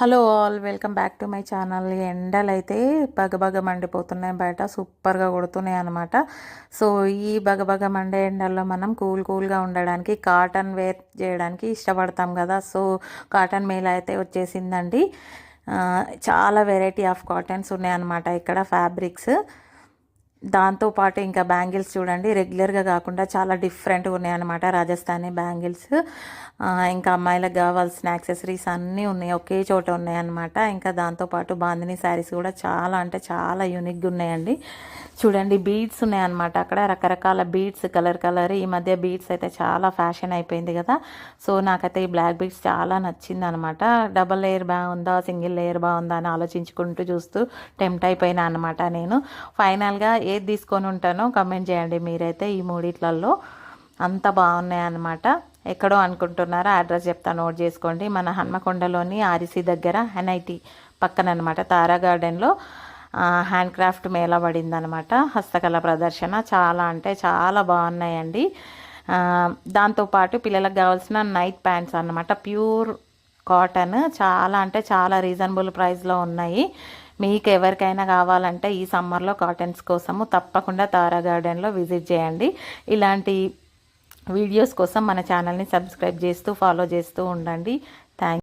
Hello all welcome back to my channel. ఎండలు అయితే బగబగ మండిపోతున్నాయి బయట సూపర్గా కొడుతున్నాయి అనమాట సో ఈ బగబగ మండే ఎండల్లో మనం కూల్ కూల్గా ఉండడానికి కాటన్ వేర్ చేయడానికి ఇష్టపడతాం కదా. సో కాటన్ మేల్ అయితే వచ్చేసిందండి. చాలా వెరైటీ ఆఫ్ కాటన్స్ ఉన్నాయన్నమాట ఇక్కడ ఫ్యాబ్రిక్స్. దాంతోపాటు ఇంకా బ్యాంగిల్స్ చూడండి రెగ్యులర్గా కాకుండా చాలా డిఫరెంట్గా ఉన్నాయన్నమాట రాజస్థానీ బ్యాంగిల్స్. ఇంకా అమ్మాయిలకు కావాల్సిన యాక్సెసరీస్ అన్నీ ఉన్నాయి ఒకే చోట ఉన్నాయన్నమాట. ఇంకా దాంతోపాటు బాందిని శారీస్ కూడా చాలా అంటే చాలా యూనిక్గా ఉన్నాయండి. చూడండి బీడ్స్ ఉన్నాయన్నమాట అక్కడ రకరకాల బీడ్స్ కలర్ కలర్. ఈ మధ్య బీడ్స్ అయితే చాలా ఫ్యాషన్ అయిపోయింది కదా. సో నాకైతే ఈ బ్లాక్ బీడ్స్ చాలా నచ్చింది అనమాట డబల్ లేయర్ బాగుందా సింగిల్ లేయర్ బాగుందా అని ఆలోచించుకుంటూ చూస్తూ టెంప్ట్ అయిపోయినా అనమాట నేను. ఫైనల్గా ఏది తీసుకొని ఉంటానో కమెంట్ చేయండి. మీరైతే ఈ మూడిట్లలో అంత బాగున్నాయన్నమాట. ఎక్కడో అనుకుంటున్నారా అడ్రస్ చెప్తా నోట్ చేసుకోండి. మన హన్మకొండలోని ఆర్సీ దగ్గర ఎన్ఐటి పక్కన అనమాట తారా గార్డెన్లో హ్యాండ్ క్రాఫ్ట్ పడిందనమాట హస్తకళ ప్రదర్శన చాలా అంటే చాలా బాగున్నాయండి. దాంతోపాటు పిల్లలకు కావాల్సిన నైట్ ప్యాంట్స్ అన్నమాట. ప్యూర్ కాటన్ చాలా అంటే చాలా రీజనబుల్ ప్రైస్లో ఉన్నాయి. మీకు ఎవరికైనా కావాలంటే ఈ సమ్మర్లో కాటన్స్ కోసము తప్పకుండా తారా గార్డెన్లో విజిట్ చేయండి. ఇలాంటి వీడియోస్ కోసం మన ఛానల్ని సబ్స్క్రైబ్ చేస్తూ ఫాలో చేస్తూ ఉండండి.